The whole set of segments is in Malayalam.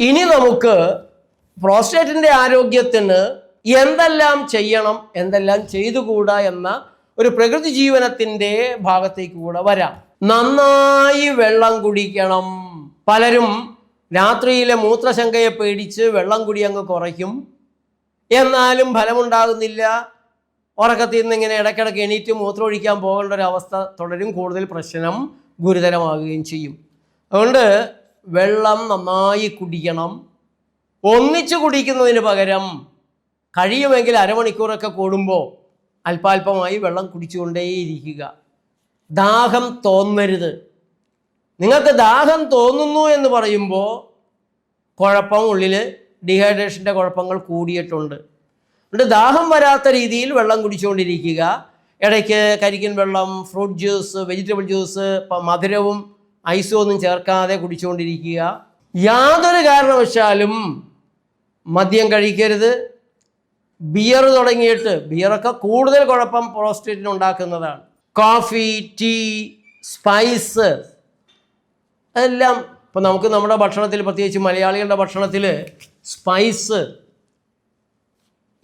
ഇനി നമുക്ക് പ്രോസ്റ്റേറ്റിന്റെ ആരോഗ്യത്തിന് എന്തെല്ലാം ചെയ്യണം എന്തെല്ലാം ചെയ്തുകൂടാ എന്ന ഒരു പ്രകൃതി ജീവനത്തിന്റെ ഭാഗത്തേക്ക് കൂടെ വരാം. നന്നായി വെള്ളം കുടിക്കണം. പലരും രാത്രിയിലെ മൂത്രശങ്കയെ പേടിച്ച് വെള്ളം കുടി അങ്ങ് കുറയ്ക്കും. എന്നാലും ഫലമുണ്ടാകുന്നില്ല. ഉറക്കത്തിൽ നിന്ന് ഇങ്ങനെ ഇടയ്ക്കിടയ്ക്ക് എണീറ്റ് മൂത്രം ഒഴിക്കാൻ പോകേണ്ട ഒരു അവസ്ഥ തുടരും. കൂടുതൽ പ്രശ്നം ഗുരുതരമാകുകയും ചെയ്യും. അതുകൊണ്ട് വെള്ളം നന്നായി കുടിക്കണം. ഒന്നിച്ചു കുടിക്കുന്നതിന് പകരം കഴിയുമെങ്കിൽ അരമണിക്കൂറൊക്കെ കൂടുമ്പോൾ അല്പാൽപമായി വെള്ളം കുടിച്ചുകൊണ്ടേയിരിക്കുക. ദാഹം തോന്നരുത്. നിങ്ങൾക്ക് ദാഹം തോന്നുന്നു എന്ന് പറയുമ്പോൾ കുഴപ്പം ഉള്ളിൽ ഡീഹൈഡ്രേഷന്റെ കുഴപ്പങ്ങൾ കൂടിയിട്ടുണ്ട്. അതുകൊണ്ട് ദാഹം വരാത്ത രീതിയിൽ വെള്ളം കുടിച്ചുകൊണ്ടിരിക്കുക. ഇടയ്ക്ക് കരിക്കൻ വെള്ളം ഫ്രൂട്ട് ജ്യൂസ് വെജിറ്റബിൾ ജ്യൂസ് മധുരവും ഐസും ഒന്നും ചേർക്കാതെ കുടിച്ചുകൊണ്ടിരിക്കുക. യാതൊരു കാരണവശാലും മദ്യം കഴിക്കരുത്. ബിയർ തുടങ്ങിയിട്ട് ബിയറൊക്കെ കൂടുതൽ കുഴപ്പം പ്രോസ്റ്റേറ്റിന് ഉണ്ടാക്കുന്നതാണ്. കോഫി ടീ സ്പൈസ് അതെല്ലാം ഇപ്പം നമുക്ക് നമ്മുടെ ഭക്ഷണത്തിൽ പ്രത്യേകിച്ച് മലയാളികളുടെ ഭക്ഷണത്തിൽ സ്പൈസ്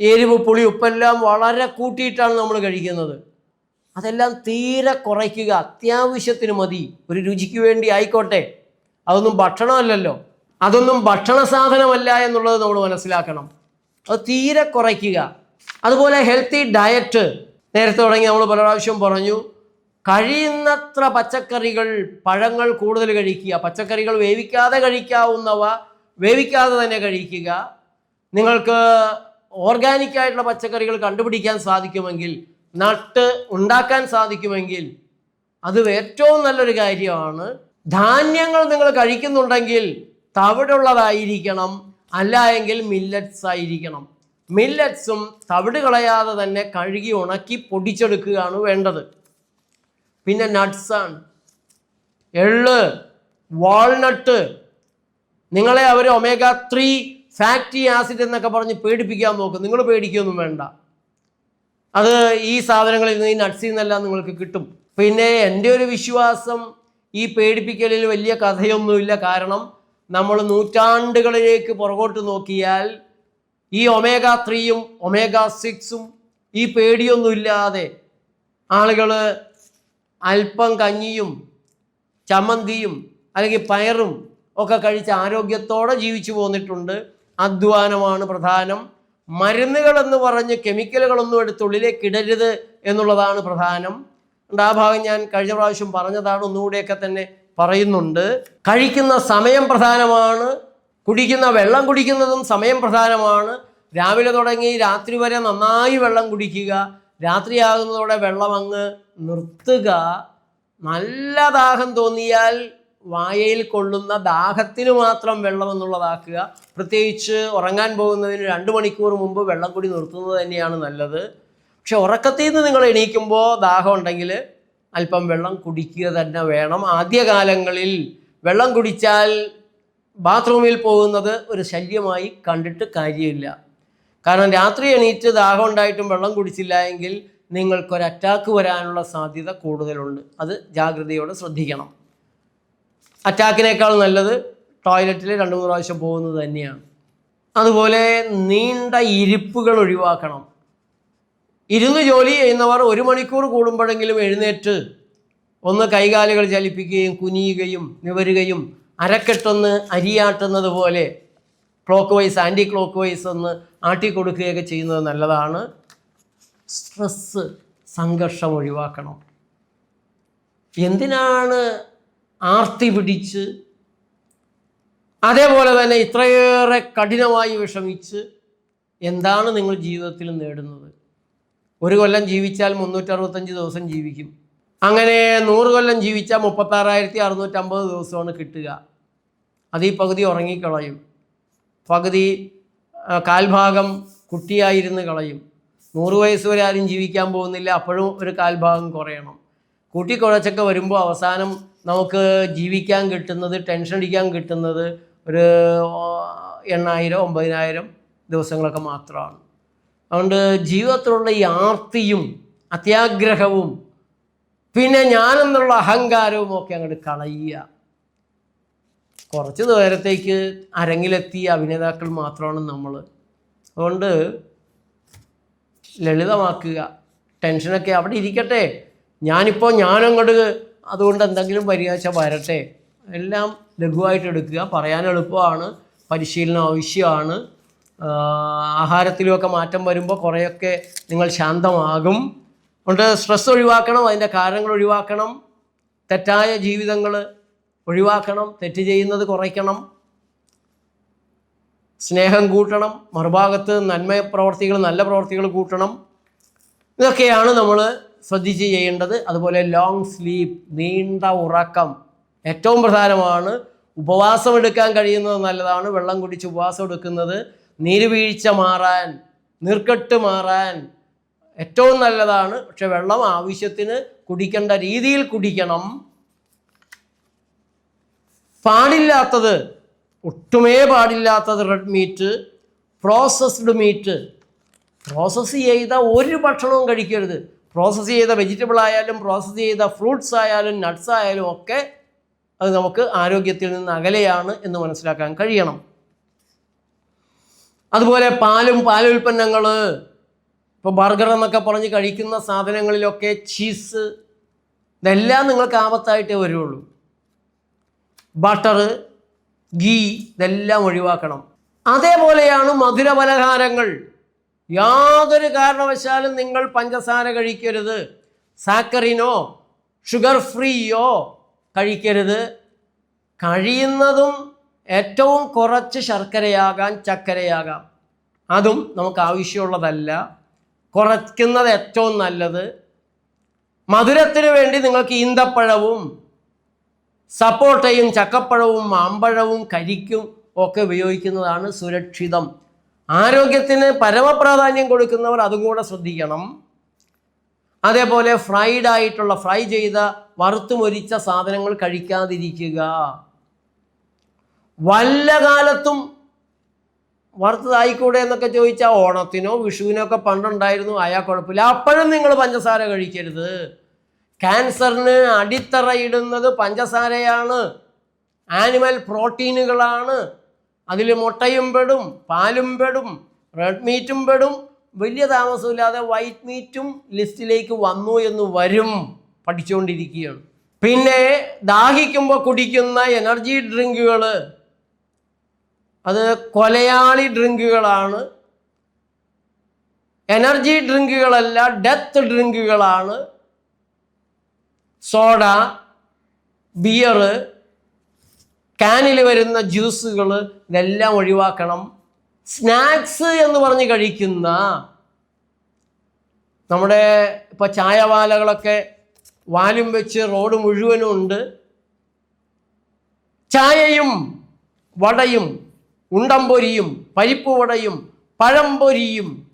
എരിവ് പുളി ഉപ്പെല്ലാം വളരെ കൂട്ടിയിട്ടാണ് നമ്മൾ കഴിക്കുന്നത്. അതെല്ലാം തീരെ കുറയ്ക്കുക. അത്യാവശ്യത്തിന് മതി. ഒരു രുചിക്ക് വേണ്ടി ആയിക്കോട്ടെ. അതൊന്നും ഭക്ഷണമല്ലല്ലോ. അതൊന്നും ഭക്ഷണ സാധനമല്ല എന്നുള്ളത് നമ്മൾ മനസ്സിലാക്കണം. അത് തീരെ കുറയ്ക്കുക. അതുപോലെ ഹെൽത്തി ഡയറ്റ് നേരത്തെ തുടങ്ങി നമ്മൾ പല പ്രാവശ്യം പറഞ്ഞു കഴിയുന്നത്ര പച്ചക്കറികൾ പഴങ്ങൾ കൂടുതൽ കഴിക്കുക. പച്ചക്കറികൾ വേവിക്കാതെ കഴിക്കാവുന്നവ വേവിക്കാതെ തന്നെ കഴിക്കുക. നിങ്ങൾക്ക് ഓർഗാനിക് ആയിട്ടുള്ള പച്ചക്കറികൾ കണ്ടുപിടിക്കാൻ സാധിക്കുമെങ്കിൽ നട്ട് ഉണ്ടാക്കാൻ സാധിക്കുമെങ്കിൽ അത് ഏറ്റവും നല്ലൊരു കാര്യമാണ്. ധാന്യങ്ങൾ നിങ്ങൾ കഴിക്കുന്നുണ്ടെങ്കിൽ തവിടുള്ളതായിരിക്കണം. അല്ല എങ്കിൽ മില്ലറ്റ്സ് ആയിരിക്കണം. മില്ലറ്റ്സും തവിട് കളയാതെ തന്നെ കഴുകി ഉണക്കി പൊടിച്ചെടുക്കുകയാണ് വേണ്ടത്. പിന്നെ നട്ട്സാണ് എള്ള് വാൾനട്ട് നിങ്ങളെ അവർ ഒമേഗ ത്രീ ഫാറ്റി ആസിഡ് എന്നൊക്കെ പറഞ്ഞ് പേടിപ്പിക്കാൻ നോക്കും. നിങ്ങൾ പേടിക്കുകയൊന്നും വേണ്ട. അത് ഈ സാധനങ്ങളിൽ നിന്ന് ഈ നട്ട്സിൽ നിന്നെല്ലാം നിങ്ങൾക്ക് കിട്ടും. പിന്നെ എന്റെ ഒരു വിശ്വാസം ഈ പേടിപ്പിക്കലിൽ വലിയ കഥയൊന്നുമില്ല. കാരണം നമ്മൾ നൂറ്റാണ്ടുകളിലേക്ക് പുറകോട്ട് നോക്കിയാൽ ഈ ഒമേഗ ത്രീയും ഒമേഗ സിക്സും ഈ പേടിയൊന്നുമില്ലാതെ ആളുകൾ അല്പം കഞ്ഞിയും ചമ്മന്തിയും അല്ലെങ്കിൽ പയറും ഒക്കെ കഴിച്ച് ആരോഗ്യത്തോടെ ജീവിച്ചു പോന്നിട്ടുണ്ട്. അധ്വാനമാണ് പ്രധാനം. മരുന്നുകൾ എന്ന് പറഞ്ഞ് കെമിക്കലുകളൊന്നും എടുത്ത് ഉള്ളിലേക്ക് ഇടരുത് എന്നുള്ളതാണ് പ്രധാനം. ആ ഭാഗം ഞാൻ കഴിഞ്ഞ പ്രാവശ്യം പറഞ്ഞതാണ് ഒന്നുകൂടെയൊക്കെ തന്നെ പറയുന്നുണ്ട്. കഴിക്കുന്ന സമയം പ്രധാനമാണ് കുടിക്കുന്ന വെള്ളം കുടിക്കുന്നതും സമയം പ്രധാനമാണ്. രാവിലെ തുടങ്ങി രാത്രി വരെ നന്നായി വെള്ളം കുടിക്കുക രാത്രിയാകുന്നതോടെ വെള്ളം അങ്ങ് നിർത്തുക. നല്ല ദാഹം തോന്നിയാൽ വായയിൽ കൊള്ളുന്ന ദാഹത്തിന് മാത്രം വെള്ളം എന്നുള്ളതാക്കുക. പ്രത്യേകിച്ച് ഉറങ്ങാൻ പോകുന്നതിന് രണ്ട് മണിക്കൂർ മുമ്പ് വെള്ളം കൂടി നിർത്തുന്നത് തന്നെയാണ് നല്ലത്. പക്ഷെ ഉറക്കത്തിൽ നിന്ന് നിങ്ങൾ എണീക്കുമ്പോൾ ദാഹം ഉണ്ടെങ്കിൽ അല്പം വെള്ളം കുടിക്കുക തന്നെ വേണം. ആദ്യകാലങ്ങളിൽ വെള്ളം കുടിച്ചാൽ ബാത്റൂമിൽ പോകുന്നത് ഒരു ശല്യമായി കണ്ടിട്ട് കാര്യമില്ല. കാരണം രാത്രി എണീറ്റ് ദാഹം ഉണ്ടായിട്ടും വെള്ളം കുടിച്ചില്ല എങ്കിൽ നിങ്ങൾക്കൊരു അറ്റാക്ക് വരാനുള്ള സാധ്യത കൂടുതലുണ്ട്. അത് ജാഗ്രതയോടെ ശ്രദ്ധിക്കണം. അറ്റാക്കിനേക്കാൾ നല്ലത് ടോയ്ലറ്റിൽ രണ്ട് മൂന്ന് പ്രാവശ്യം പോകുന്നത് തന്നെയാണ്. അതുപോലെ നീണ്ട ഇരിപ്പുകൾ ഒഴിവാക്കണം. ഇരുന്ന് ജോലി ചെയ്യുന്നവർ ഒരു മണിക്കൂർ കൂടുമ്പോഴെങ്കിലും എഴുന്നേറ്റ് ഒന്ന് കൈകാലുകൾ ചലിപ്പിക്കുകയും കുനിയുകയും നിവരുകയും അരക്കെട്ടൊന്ന് അരിയാട്ടുന്നത് പോലെ clockwise anticlockwise ഒന്ന് ആട്ടി കൊടുക്കുകയൊക്കെ ചെയ്യുന്നത് നല്ലതാണ്. സ്ട്രെസ്സ് സംഘർഷം ഒഴിവാക്കണം. എന്തിനാണ് ആർത്തി പിടിച്ച് അതേപോലെ തന്നെ ഇത്രയേറെ കഠിനമായി വിഷമിച്ച് എന്താണ് നിങ്ങൾ ജീവിതത്തിൽ നേടുന്നത്? ഒരു കൊല്ലം ജീവിച്ചാൽ മുന്നൂറ്ററുപത്തഞ്ച് ദിവസം ജീവിക്കും. അങ്ങനെ നൂറ് കൊല്ലം ജീവിച്ചാൽ മുപ്പത്താറായിരത്തി അറുന്നൂറ്റമ്പത് ദിവസമാണ് കിട്ടുക. അത് ഈ പകുതി ഉറങ്ങിക്കളയും. പകുതി കാൽഭാഗം കുട്ടിയായിരുന്ന് കളയും. നൂറ് വയസ്സ് വരെ ആരും ജീവിക്കാൻ പോകുന്നില്ല. അപ്പോഴും ഒരു കാൽഭാഗം കുറയണം. കൂട്ടിക്കുഴച്ചൊക്കെ വരുമ്പോൾ അവസാനം നമുക്ക് ജീവിക്കാൻ കിട്ടുന്നത് ടെൻഷൻ അടിക്കാൻ കിട്ടുന്നത് ഒരു എണ്ണായിരം ഒമ്പതിനായിരം ദിവസങ്ങളൊക്കെ മാത്രമാണ്. അതുകൊണ്ട് ജീവിതത്തിലുള്ള ഈ ആർത്തിയും അത്യാഗ്രഹവും പിന്നെ ഞാനെന്നുള്ള അഹങ്കാരവും ഒക്കെ അങ്ങോട്ട് കളയുക. കുറച്ച് നേരത്തേക്ക് അരങ്ങിലെത്തിയ അഭിനേതാക്കൾ മാത്രമാണ് നമ്മൾ അതുകൊണ്ട് ലളിതമാക്കുക. ടെൻഷനൊക്കെ അവിടെ ഇരിക്കട്ടെ. ഞാനിപ്പോൾ ഞാനങ്ങോട്ട് അതുകൊണ്ട് എന്തെങ്കിലും പരിഹാച്ച വരട്ടെ. എല്ലാം ലഘുവായിട്ട് എടുക്കുക. പറയാൻ എളുപ്പമാണ്. പരിശീലനം ആവശ്യമാണ്. ആഹാരത്തിലുമൊക്കെ മാറ്റം വരുമ്പോൾ കുറേയൊക്കെ നിങ്ങൾ ശാന്തമാകും. അതുകൊണ്ട് സ്ട്രെസ് ഒഴിവാക്കണം അതിന്റെ കാരണങ്ങൾ ഒഴിവാക്കണം. തെറ്റായ ജീവിതങ്ങൾ ഒഴിവാക്കണം. തെറ്റ് ചെയ്യുന്നത് കുറയ്ക്കണം. സ്നേഹം കൂട്ടണം. മറുഭാഗത്ത് നന്മ പ്രവർത്തികൾ നല്ല പ്രവർത്തികൾ കൂട്ടണം. ഇതൊക്കെയാണ് നമ്മൾ ശ്രദ്ധിച്ച് ചെയ്യേണ്ടത് അതുപോലെ ലോങ് സ്ലീപ്പ് നീണ്ട ഉറക്കം ഏറ്റവും പ്രധാനമാണ്. ഉപവാസം എടുക്കാൻ കഴിയുന്നത് നല്ലതാണ്. വെള്ളം കുടിച്ച് ഉപവാസം എടുക്കുന്നത് നീരുവീഴ്ച മാറാൻ നീർക്കെട്ട് മാറാൻ ഏറ്റവും നല്ലതാണ്. പക്ഷെ വെള്ളം ആവശ്യത്തിന് കുടിക്കേണ്ട രീതിയിൽ കുടിക്കണം. പാടില്ലാത്തത് ഒട്ടുമേ പാടില്ലാത്തത് red meat processed meat process ചെയ്ത ഒരു ഭക്ഷണവും കഴിക്കരുത്. പ്രോസസ്സ് ചെയ്ത വെജിറ്റബിൾ ആയാലും പ്രോസസ്സ് ചെയ്ത ഫ്രൂട്ട്സ് ആയാലും നട്ട്സ് ആയാലും ഒക്കെ അത് നമുക്ക് ആരോഗ്യത്തിൽ നിന്ന് അകലെയാണ് എന്ന് മനസ്സിലാക്കാൻ കഴിയണം. അതുപോലെ പാലും പാലുൽപ്പന്നങ്ങൾ ഇപ്പോൾ ബർഗർ എന്നൊക്കെ പറഞ്ഞ് കഴിക്കുന്ന സാധനങ്ങളിലൊക്കെ ചീസ് ഇതെല്ലാം നിങ്ങൾക്ക് ആപത്തായിട്ടേ വരുള്ളൂ. ബട്ടർ ഗീ ഇതെല്ലാം ഒഴിവാക്കണം. അതേപോലെയാണ് മധുര പലഹാരങ്ങൾ യാതൊരു കാരണവശാലും നിങ്ങൾ പഞ്ചസാര കഴിക്കരുത്. സാക്കറിനോ ഷുഗർ ഫ്രീയോ കഴിക്കരുത്. കഴിയുന്നതും ഏറ്റവും കുറച്ച് ശർക്കരയാകാൻ ചക്കരയാകാം. അതും നമുക്ക് ആവശ്യമുള്ളതല്ല. കുറയ്ക്കുന്നത് ഏറ്റവും നല്ലത്. മധുരത്തിന് വേണ്ടി നിങ്ങൾക്ക് ഈന്തപ്പഴവും സപ്പോട്ടയും ചക്കപ്പഴവും മാമ്പഴവും കരിക്കും ഒക്കെ ഉപയോഗിക്കുന്നതാണ് സുരക്ഷിതം. ആരോഗ്യത്തിന് പരമപ്രാധാന്യം കൊടുക്കുന്നവർ അതും കൂടെ ശ്രദ്ധിക്കണം. അതേപോലെ ഫ്രൈഡ് ആയിട്ടുള്ള ഫ്രൈ ചെയ്ത വറുത്തു മൊരിച്ച സാധനങ്ങൾ കഴിക്കാതിരിക്കുക. വല്ല കാലത്തും വറുത്തതായിക്കൂടെ എന്നൊക്കെ ചോദിച്ചാൽ ഓണത്തിനോ വിഷുവിനോ ഒക്കെ പണ്ടുണ്ടായിരുന്നു ആയാൽ കുഴപ്പമില്ല. അപ്പോഴും നിങ്ങൾ പഞ്ചസാര കഴിക്കരുത്. ക്യാൻസറിന് അടിത്തറയിടുന്നത് പഞ്ചസാരയാണ്. ആനിമൽ പ്രോട്ടീനുകളാണ്. അതിൽ മുട്ടയും പെടും പാലും പെടും റെഡ് മീറ്റും പെടും. വലിയ താമസമില്ലാതെ വൈറ്റ് മീറ്റും ലിസ്റ്റിലേക്ക് വന്നു എന്ന് വരും പഠിച്ചുകൊണ്ടിരിക്കുകയാണ് പിന്നെ ദാഹിക്കുമ്പോൾ കുടിക്കുന്ന എനർജി ഡ്രിങ്കുകൾ അത് കൊലയാളി ഡ്രിങ്കുകളാണ് എനർജി ഡ്രിങ്കുകളല്ല ഡെത്ത് ഡ്രിങ്കുകളാണ് സോഡ ബിയർ കാനിൽ വരുന്ന ജ്യൂസുകൾ ഇതെല്ലാം ഒഴിവാക്കണം. സ്നാക്സ് എന്ന് പറഞ്ഞ് കഴിക്കുന്ന നമ്മുടെ ഇപ്പോൾ ചായവാലകളൊക്കെ വാലും വെച്ച് റോഡ് മുഴുവനും ഉണ്ട്. ചായയും വടയും ഉണ്ടംപൊരിയും പരിപ്പ് വടയും പഴംപൊരിയും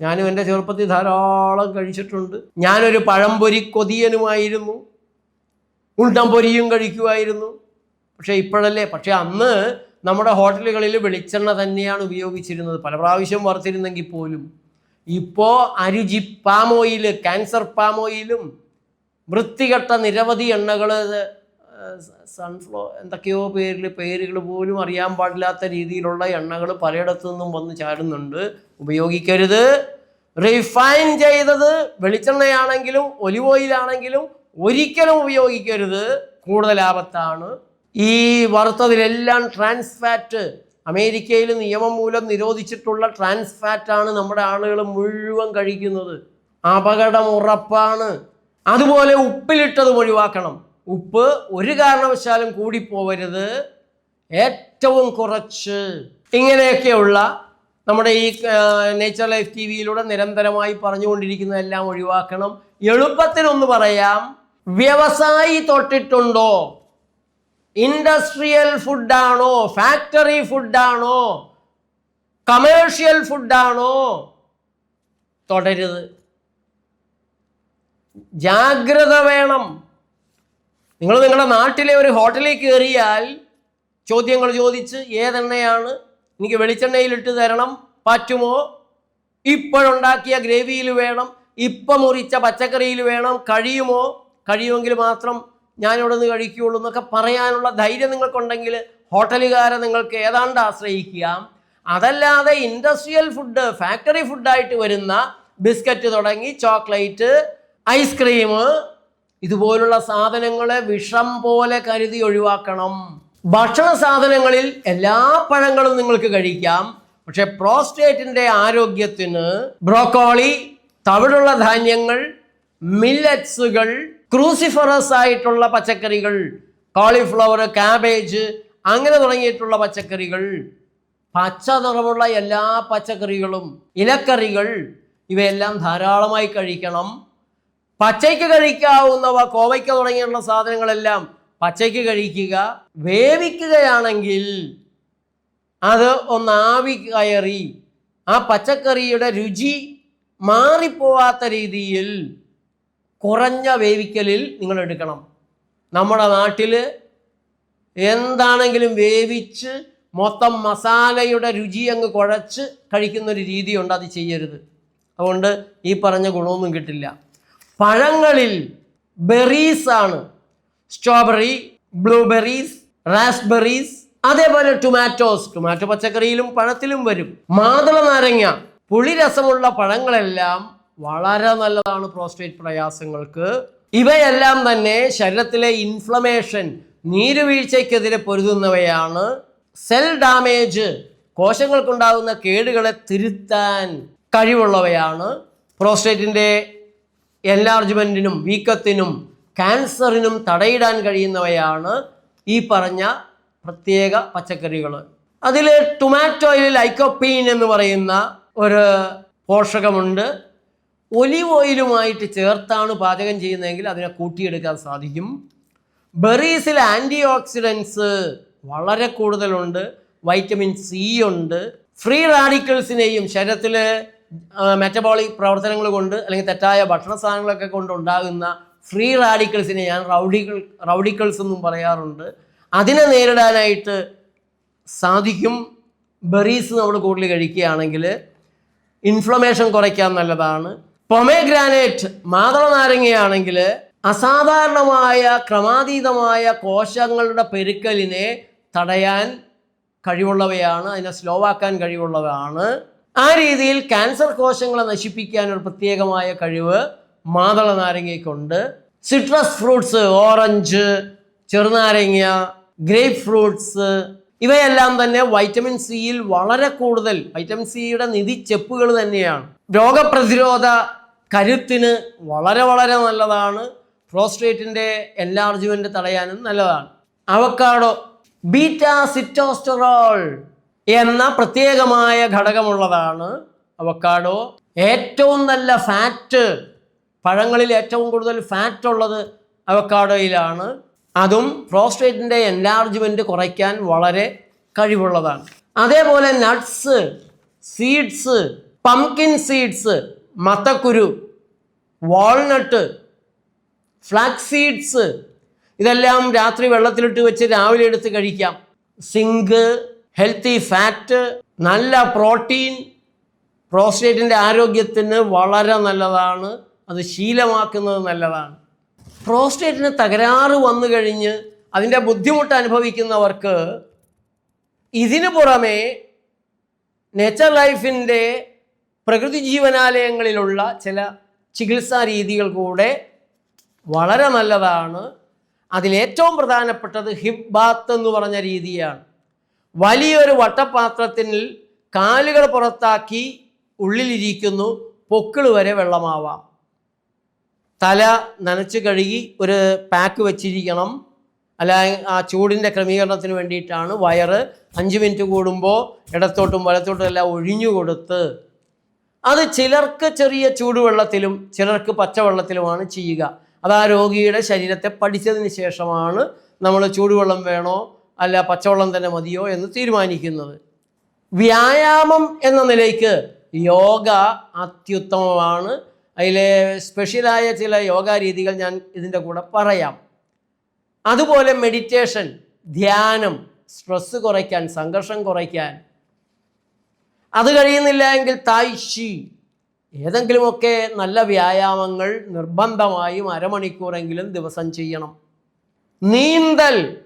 ഞാനും എന്റെ ചെറുപ്പത്തിൽ ധാരാളം കഴിച്ചിട്ടുണ്ട്. ഞാനൊരു പഴംപൊരി കൊതിയനുമായിരുന്നു. ഉണ്ടംപൊരിയും കഴിക്കുമായിരുന്നു. പക്ഷേ ഇപ്പോഴല്ലേ? പക്ഷേ അന്ന് നമ്മുടെ ഹോട്ടലുകളിൽ വെളിച്ചെണ്ണ തന്നെയാണ് ഉപയോഗിച്ചിരുന്നത്. പല പ്രാവശ്യം വറുത്തിരുന്നെങ്കിൽ പോലും. ഇപ്പോൾ അരുചി പാം ഓയിൽ ക്യാൻസർ പാം ഓയിലും വൃത്തികെട്ട നിരവധി എണ്ണകൾ സൺഫ്ലോ എന്തൊക്കെയോ പേരിൽ പേരുകൾ പോലും അറിയാൻ പാടില്ലാത്ത രീതിയിലുള്ള എണ്ണകൾ പലയിടത്തു നിന്നും വന്ന് ചാടുന്നുണ്ട് ഉപയോഗിക്കരുത്. റിഫൈൻ ചെയ്തത് വെളിച്ചെണ്ണയാണെങ്കിലും ഒലിവ് ഓയിലാണെങ്കിലും ഒരിക്കലും ഉപയോഗിക്കരുത്. കൂടുതൽ ആപത്താണ്. ഈ വറുത്തതിലെല്ലാം ട്രാൻസ്ഫാറ്റ് അമേരിക്കയിൽ നിയമം മൂലം നിരോധിച്ചിട്ടുള്ള ട്രാൻസ് ഫാറ്റാണ് നമ്മുടെ ആളുകൾ മുഴുവൻ കഴിക്കുന്നത്. അപകടം ഉറപ്പാണ്. അതുപോലെ ഉപ്പിലിട്ടത് ഒഴിവാക്കണം. ഉപ്പ് ഒരു കാരണവശാലും കൂടിപ്പോവരുത്. ഏറ്റവും കുറച്ച്. ഇങ്ങനെയൊക്കെയുള്ള നമ്മുടെ ഈ നേച്ചർ ലൈഫ് ടി വിയിലൂടെ നിരന്തരമായി പറഞ്ഞുകൊണ്ടിരിക്കുന്നതെല്ലാം ഒഴിവാക്കണം. എളുപ്പത്തിനൊന്ന് പറയാം. വ്യവസായി തൊട്ടിട്ടുണ്ടോ? ഇൻഡസ്ട്രിയൽ ഫുഡാണോ? ഫാക്ടറി ഫുഡാണോ? കമേഴ്ഷ്യൽ ഫുഡാണോ? തുടരുത്. ജാഗ്രത വേണം. നിങ്ങൾ നിങ്ങളുടെ നാട്ടിലെ ഒരു ഹോട്ടലിൽ കയറിയാൽ ചോദ്യങ്ങൾ ചോദിച്ച് ഏതെണ്ണയാണ്? എനിക്ക് വെളിച്ചെണ്ണയിലിട്ട് തരണം. പറ്റുമോ? ഇപ്പോഴുണ്ടാക്കിയ ഗ്രേവിയിൽ വേണം. ഇപ്പം മുറിച്ച പച്ചക്കറിയിൽ വേണം. കഴിയുമോ? കഴിയുമെങ്കിൽ മാത്രം ഞാനിവിടെ നിന്ന് കഴിക്കുകയുള്ളൂ എന്നൊക്കെ പറയാനുള്ള ധൈര്യം നിങ്ങൾക്കുണ്ടെങ്കിൽ ഹോട്ടലുകാരെ നിങ്ങൾക്ക് ഏതാണ്ട് ആശ്രയിക്കുക. അതല്ലാതെ ഇൻഡസ്ട്രിയൽ ഫുഡ് ഫാക്ടറി ഫുഡായിട്ട് വരുന്ന ബിസ്ക്കറ്റ് തുടങ്ങി ചോക്ലേറ്റ് ഐസ്ക്രീം ഇതുപോലുള്ള സാധനങ്ങളെ വിഷം പോലെ കരുതി ഒഴിവാക്കണം. ഭക്ഷണ സാധനങ്ങളിൽ എല്ലാ പഴങ്ങളും നിങ്ങൾക്ക് കഴിക്കാം. പക്ഷെ പ്രോസ്റ്റേറ്റിന്റെ ആരോഗ്യത്തിന് ബ്രോക്കോളി തവിടുള്ള ധാന്യങ്ങൾ മില്ലറ്റ്സുകൾ ക്രൂസിഫറസ് ആയിട്ടുള്ള പച്ചക്കറികൾ കോളിഫ്ലവർ കാബേജ് അങ്ങനെ തുടങ്ങിയിട്ടുള്ള പച്ചക്കറികൾ പച്ച നിറമുള്ള എല്ലാ പച്ചക്കറികളും ഇലക്കറികൾ ഇവയെല്ലാം ധാരാളമായി കഴിക്കണം. പച്ചയ്ക്ക് കഴിക്കാവുന്നവ കോവയ്ക്ക തുടങ്ങിയുള്ള സാധനങ്ങളെല്ലാം പച്ചയ്ക്ക് കഴിക്കുക. വേവിക്കുകയാണെങ്കിൽ അത് ഒന്ന് ആവി കയറി ആ പച്ചക്കറിയുടെ രുചി മാറിപ്പോവാത്ത രീതിയിൽ കുറഞ്ഞ വേവിക്കലിൽ നിങ്ങൾ എടുക്കണം. നമ്മുടെ നാട്ടിൽ എന്താണെങ്കിലും വേവിച്ച് മൊത്തം മസാലയുടെ രുചി അങ്ങ് കുഴച്ച് കഴിക്കുന്നൊരു രീതിയുണ്ട് അത് ചെയ്യരുത്. അതുകൊണ്ട് ഈ പറഞ്ഞ ഗുണമൊന്നും കിട്ടില്ല. പഴങ്ങളിൽ ബെറീസ് ആണ്. സ്ട്രോബെറി ബ്ലൂബെറീസ് റാസ്ബെറീസ് അതേപോലെ ടൊമാറ്റോസ് ടൊമാറ്റോ പച്ചക്കറിയിലും പഴത്തിലും വരും. മാതള നാരങ്ങ പുളിരസമുള്ള പഴങ്ങളെല്ലാം വളരെ നല്ലതാണ് പ്രോസ്റ്റേറ്റ് പ്രയാസങ്ങൾക്ക്. ഇവയെല്ലാം തന്നെ ശരീരത്തിലെ ഇൻഫ്ലമേഷൻ നീരുവീഴ്ചയ്ക്കെതിരെ പൊരുതുന്നവയാണ്. സെൽ ഡാമേജ് കോശങ്ങൾക്കുണ്ടാകുന്ന കേടുകളെ തിരുത്താൻ കഴിവുള്ളവയാണ്. പ്രോസ്റ്റേറ്റിന്റെ എൻലാർജ്മെന്റിനും വീക്കത്തിനും ക്യാൻസറിനും തടയിടാൻ കഴിയുന്നവയാണ് ഈ പറഞ്ഞ പ്രത്യേക പച്ചക്കറികൾ അതിൽ ടൊമാറ്റോയിൽ ലൈക്കോപ്പീൻ എന്ന് പറയുന്ന ഒരു പോഷകമുണ്ട്. ഒലിവ് ഓയിലുമായിട്ട് ചേർത്താണ് പാചകം ചെയ്യുന്നതെങ്കിൽ അതിനെ കൂട്ടിയെടുക്കാൻ സാധിക്കും. ബെറീസിൽ ആന്റി ഓക്സിഡൻസ് വളരെ കൂടുതലുണ്ട്. വൈറ്റമിൻ സി ഉണ്ട്. ഫ്രീ റാഡിക്കൽസിനെയും ശരീരത്തിൽ മെറ്റബോളിക് പ്രവർത്തനങ്ങൾ കൊണ്ട് അല്ലെങ്കിൽ തെറ്റായ ഭക്ഷണ സാധനങ്ങളൊക്കെ കൊണ്ട് ഉണ്ടാകുന്ന ഫ്രീ റാഡിക്കൽസിനെ ഞാൻ റൗഡികൾ റൗഡിക്കൽസ് എന്നും പറയാറുണ്ട്. അതിനെ നേരിടാനായിട്ട് സാധിക്കും. ബെറീസ് നമ്മൾ കൂടുതൽ കഴിക്കുകയാണെങ്കിൽ ഇൻഫ്ലമേഷൻ കുറയ്ക്കാൻ നല്ലതാണ്. പൊമേഗ്രാനേറ്റ് മാതള നാരങ്ങയാണെങ്കിൽ അസാധാരണമായ ക്രമാതീതമായ കോശങ്ങളുടെ പെരുക്കലിനെ തടയാൻ കഴിവുള്ളവയാണ് അതിനെ സ്ലോ ആക്കാൻ കഴിവുള്ളവയാണ് ആ രീതിയിൽ ക്യാൻസർ കോശങ്ങളെ നശിപ്പിക്കാൻ ഒരു പ്രത്യേകമായ കഴിവ് മാതള നാരങ്ങയ്ക്കുണ്ട് സിട്രസ് ഫ്രൂട്ട്സ് ഓറഞ്ച് ചെറുനാരങ്ങ ഗ്രേപ്പ് ഫ്രൂട്ട്സ് ഇവയെല്ലാം തന്നെ വൈറ്റമിൻ സിയിൽ വളരെ കൂടുതൽ വൈറ്റമിൻ സിയുടെ നിധി ചെപ്പുകൾ തന്നെയാണ്. രോഗപ്രതിരോധ കരുത്തിന് വളരെ വളരെ നല്ലതാണ്. പ്രോസ്ട്രേറ്റിന്റെ എൻലാർജ്മെന്റ് തടയാനും നല്ലതാണ്. അവക്കാടോ ബീറ്റ സിറ്റോസ്റ്ററോൾ എന്ന പ്രത്യേകമായ ഘടകമുള്ളതാണ് അവക്കാടോ. ഏറ്റവും നല്ല ഫാറ്റ് പഴങ്ങളിൽ ഏറ്റവും കൂടുതൽ ഫാറ്റ് ഉള്ളത് അവക്കാഡോയിലാണ് അതും പ്രോസ്ട്രേറ്റിന്റെ എൻലാർജ്മെന്റ് കുറയ്ക്കാൻ വളരെ കഴിവുള്ളതാണ്. അതേപോലെ നട്ട്സ് സീഡ്സ് പംകിൻ സീഡ്സ് മത്തക്കുരു വാൾനട്ട് ഫ്ലാക്സ് സീഡ്സ് ഇതെല്ലാം രാത്രി വെള്ളത്തിലിട്ട് വെച്ച് രാവിലെ എടുത്ത് കഴിക്കാം. സിങ്ക് ഹെൽത്തി ഫാറ്റ് നല്ല പ്രോട്ടീൻ പ്രോസ്റ്റേറ്റിന്റെ ആരോഗ്യത്തിന് വളരെ നല്ലതാണ്. അത് ശീലമാക്കുന്നത് നല്ലതാണ്. പ്രോസ്റ്റേറ്റിന് തകരാറ് വന്നു കഴിഞ്ഞ് അതിന്റെ ബുദ്ധിമുട്ട് അനുഭവിക്കുന്നവർക്ക് ഇതിനു പുറമെ നേച്ചർ ലൈഫിന്റെ പ്രകൃതി ജീവനാലയങ്ങളിലുള്ള ചില ചികിത്സാ രീതികൾ കൂടെ വളരെ നല്ലതാണ്. അതിലേറ്റവും പ്രധാനപ്പെട്ടത് ഹിപ് ബാത്ത് എന്ന് പറഞ്ഞ രീതിയാണ്. വലിയൊരു വട്ടപാത്രത്തിൽ കാലുകൾ പുറത്താക്കി ഉള്ളിലിരിക്കുന്നു. പൊക്കിൾ വരെ വെള്ളമാവാം. തല നനച്ച് കഴുകി ഒരു പാക്ക് വെച്ചിരിക്കണം. അല്ല ആ ചൂടിന്റെ ക്രമീകരണത്തിന് വേണ്ടിയിട്ടാണ് വയറ് അഞ്ച് മിനിറ്റ് കൂടുമ്പോൾ ഇടത്തോട്ടും വലത്തോട്ടും എല്ലാം ഒഴിഞ്ഞു കൊടുത്ത് അത് ചിലർക്ക് ചെറിയ ചൂടുവെള്ളത്തിലും ചിലർക്ക് പച്ചവെള്ളത്തിലുമാണ് ചെയ്യുക. അത് ആ രോഗിയുടെ ശരീരത്തെ പഠിച്ചതിന് ശേഷമാണ് നമ്മൾ ചൂടുവെള്ളം വേണോ അല്ല പച്ചവെള്ളം തന്നെ മതിയോ എന്ന് തീരുമാനിക്കുന്നത്. വ്യായാമം എന്ന നിലയ്ക്ക് യോഗ അത്യുത്തമമാണ്. അതിലെ സ്പെഷ്യലായ ചില യോഗ രീതികൾ ഞാൻ ഇതിന്റെ കൂടെ പറയാം. അതുപോലെ മെഡിറ്റേഷൻ ധ്യാനം സ്ട്രെസ്സ് കുറയ്ക്കാൻ സംഘർഷം കുറയ്ക്കാൻ അത് കഴിയുന്നില്ല എങ്കിൽ തായ്ഷി ഏതെങ്കിലുമൊക്കെ നല്ല വ്യായാമങ്ങൾ നിർബന്ധമായും അരമണിക്കൂറെങ്കിലും ദിവസം ചെയ്യണം. നീന്തൽ.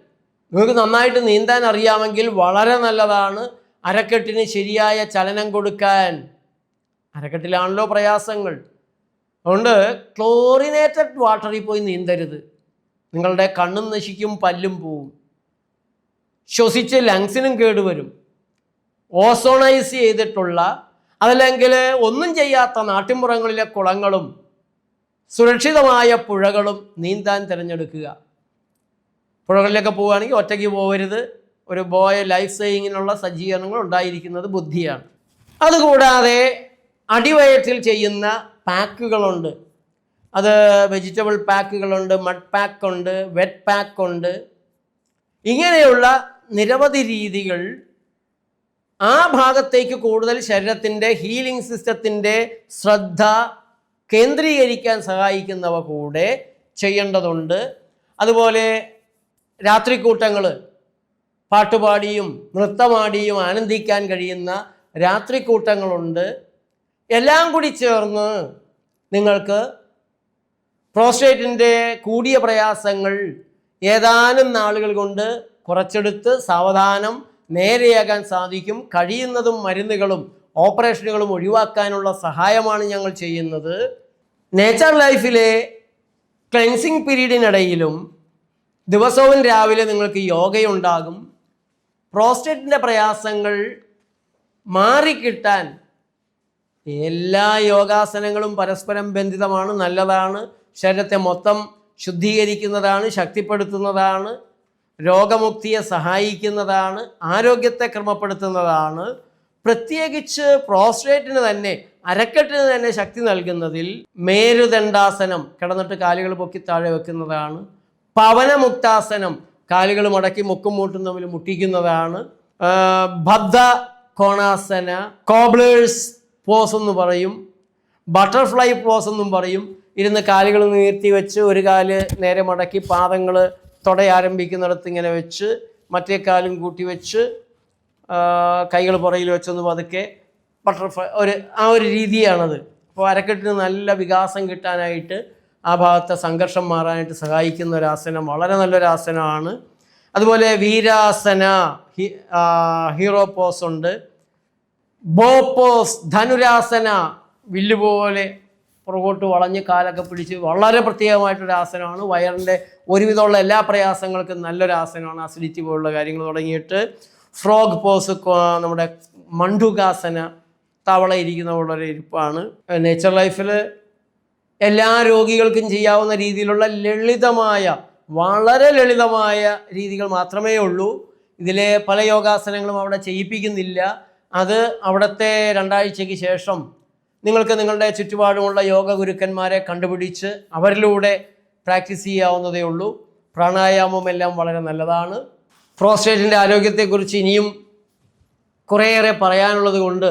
നിങ്ങൾക്ക് നന്നായിട്ട് നീന്താൻ അറിയാമെങ്കിൽ വളരെ നല്ലതാണ്. അരക്കെട്ടിന് ശരിയായ ചലനം കൊടുക്കാൻ. അരക്കെട്ടിലാണല്ലോ പ്രയാസങ്ങൾ. അതുകൊണ്ട് ക്ലോറിനേറ്റഡ് വാട്ടറിൽ പോയി നീന്തരുത്. നിങ്ങളുടെ കണ്ണും നശിക്കും പല്ലും പോവും. ശ്വസിച്ച് ലങ്സിനും കേടുവരും. ഓസോണൈസ് ചെയ്തിട്ടുള്ള അതല്ലെങ്കിൽ ഒന്നും ചെയ്യാത്ത നാട്ടിൻപുറങ്ങളിലെ കുളങ്ങളും സുരക്ഷിതമായ പുഴകളും നീന്താൻ തിരഞ്ഞെടുക്കുക. പുഴകളിലൊക്കെ പോവുകയാണെങ്കിൽ ഒറ്റയ്ക്ക് പോകരുത്. ഒരു ബോയ ലൈഫ് സേവിങ്ങിനുള്ള സജ്ജീകരണങ്ങൾ ഉണ്ടായിരിക്കുന്നത് ബുദ്ധിയാണ്. അതുകൂടാതെ അടിവയറ്റിൽ ചെയ്യുന്ന പാക്കുകളുണ്ട്. അത് വെജിറ്റബിൾ പാക്കുകളുണ്ട് മഡ് പാക്കുണ്ട് വെറ്റ് പാക്കുണ്ട് ഇങ്ങനെയുള്ള നിരവധി രീതികൾ ആ ഭാഗത്തേക്ക് കൂടുതൽ ശരീരത്തിന്റെ ഹീലിംഗ് സിസ്റ്റത്തിന്റെ ശ്രദ്ധ കേന്ദ്രീകരിക്കാൻ സഹായിക്കുന്നവ കൂടെ ചെയ്യേണ്ടതുണ്ട്. അതുപോലെ രാത്രിക്കൂട്ടങ്ങൾ പാട്ടുപാടിയും നൃത്തമാടിയും ആനന്ദിക്കാൻ കഴിയുന്ന രാത്രിക്കൂട്ടങ്ങളുണ്ട്. എല്ലാം കൂടി ചേർന്ന് നിങ്ങൾക്ക് പ്രോസ്റ്റേറ്റിന്റെ കൂടിയ പ്രയാസങ്ങൾ ഏതാനും നാളുകൾ കൊണ്ട് കുറച്ചെടുത്ത് സാവധാനം നേരെയാകാൻ സാധിക്കും. കഴിയുന്നതും മരുന്നുകളും ഓപ്പറേഷനുകളും ഒഴിവാക്കാനുള്ള സഹായമാണ് ഞങ്ങൾ ചെയ്യുന്നത്. നേച്ചർ ലൈഫിലെ ക്ലെൻസിങ് പീരീഡിനിടയിലും ദിവസവും രാവിലെ നിങ്ങൾക്ക് യോഗയുണ്ടാകും. പ്രോസ്റ്റേറ്റിന്റെ പ്രയാസങ്ങൾ മാറിക്കിട്ടാൻ എല്ലാ യോഗാസനങ്ങളും പരസ്പരം ബന്ധിതമാണ് നല്ലതാണ്. ശരീരത്തെ മൊത്തം ശുദ്ധീകരിക്കുന്നതാണ് ശക്തിപ്പെടുത്തുന്നതാണ്. രോഗമുക്തിയെ സഹായിക്കുന്നതാണ് ആരോഗ്യത്തെ ക്രമപ്പെടുത്തുന്നതാണ് പ്രത്യേകിച്ച് പ്രോസ്ട്രേറ്റിന് തന്നെ അരക്കെട്ടിന് തന്നെ ശക്തി നൽകുന്നതിൽ മേരുദണ്ഡാസനം കിടന്നിട്ട് കാലുകൾ പൊക്കി താഴെ വെക്കുന്നതാണ് പവനമുക്താസനം കാലുകൾ മടക്കി മുക്കും മൂട്ടും തമ്മിൽ മുട്ടിക്കുന്നതാണ് ഭദ്ദ കോണാസന കോബ്ലേഴ്സ് പോസ് എന്ന് പറയും ബട്ടർഫ്ലൈ പോസ് എന്നും പറയും ഇരുന്ന് കാലുകൾ നീർത്തി വെച്ച് ഒരു കാൽ നേരെ മടക്കി പാദങ്ങൾ തൊട ആരംഭിക്കുന്നിടത്ത് ഇങ്ങനെ വെച്ച് മറ്റേ കാലും കൂട്ടി വെച്ച് കൈകൾ പുറകിൽ വെച്ചൊന്ന് പതുക്കെ ബട്ടർഫ്ലൈ ഒരു ആ ഒരു രീതിയാണത്. അപ്പോൾ അരക്കെട്ടിന് നല്ല വികാസം കിട്ടാനായിട്ട് ആ ഭാഗത്തെ സംഘർഷം മാറാനായിട്ട് സഹായിക്കുന്ന ഒരു ആസനം വളരെ നല്ലൊരു ആസനമാണ്. അതുപോലെ വീരാസന ഹീറോ പോസ് ഉണ്ട്. ബോ പോസ് ധനുരാസന വില്ല് പോലെ പുറകോട്ട് വളഞ്ഞ് കാലൊക്കെ പിടിച്ച് വളരെ പ്രത്യേകമായിട്ടൊരു ആസനമാണ്. വയറിന്റെ ഒരുവിധമുള്ള എല്ലാ പ്രയാസങ്ങൾക്കും നല്ലൊരു ആസനമാണ് അസിഡിറ്റി പോലുള്ള കാര്യങ്ങൾ തുടങ്ങിയിട്ട്. ഫ്രോഗ് പോസ് നമ്മുടെ മണ്ടുകാസന തവള ഇരിക്കുന്ന പോലുള്ളൊരു ഇരിപ്പാണ്. നേച്ചർ ലൈഫിൽ എല്ലാ രോഗികൾക്കും ചെയ്യാവുന്ന രീതിയിലുള്ള ലളിതമായ വളരെ ലളിതമായ രീതികൾ മാത്രമേ ഉള്ളൂ. ഇതിലെ പല യോഗാസനങ്ങളും അവിടെ ചെയ്യിപ്പിക്കുന്നില്ല. അത് അവിടുത്തെ രണ്ടാഴ്ചയ്ക്ക് ശേഷം നിങ്ങൾക്ക് നിങ്ങളുടെ ചുറ്റുപാടുമുള്ള യോഗ ഗുരുക്കന്മാരെ കണ്ടുപിടിച്ച് അവരിലൂടെ പ്രാക്ടീസ് ചെയ്യാവുന്നതേ ഉള്ളൂ. പ്രാണായാമം എല്ലാം വളരെ നല്ലതാണ്. പ്രോസ്റ്റേറ്റിന്റെ ആരോഗ്യത്തെക്കുറിച്ച് ഇനിയും കുറേയേറെ പറയാനുള്ളത് കൊണ്ട്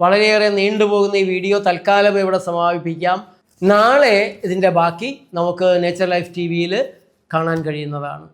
വളരെയേറെ നീണ്ടുപോകുന്ന ഈ വീഡിയോ തൽക്കാലം ഇവിടെ സമാപിപ്പിക്കാം. നാളെ ഇതിന്റെ ബാക്കി നമുക്ക് നേച്ചർ ലൈഫ് ടി വിയിൽ കാണാൻ കഴിയുന്നതാണ്.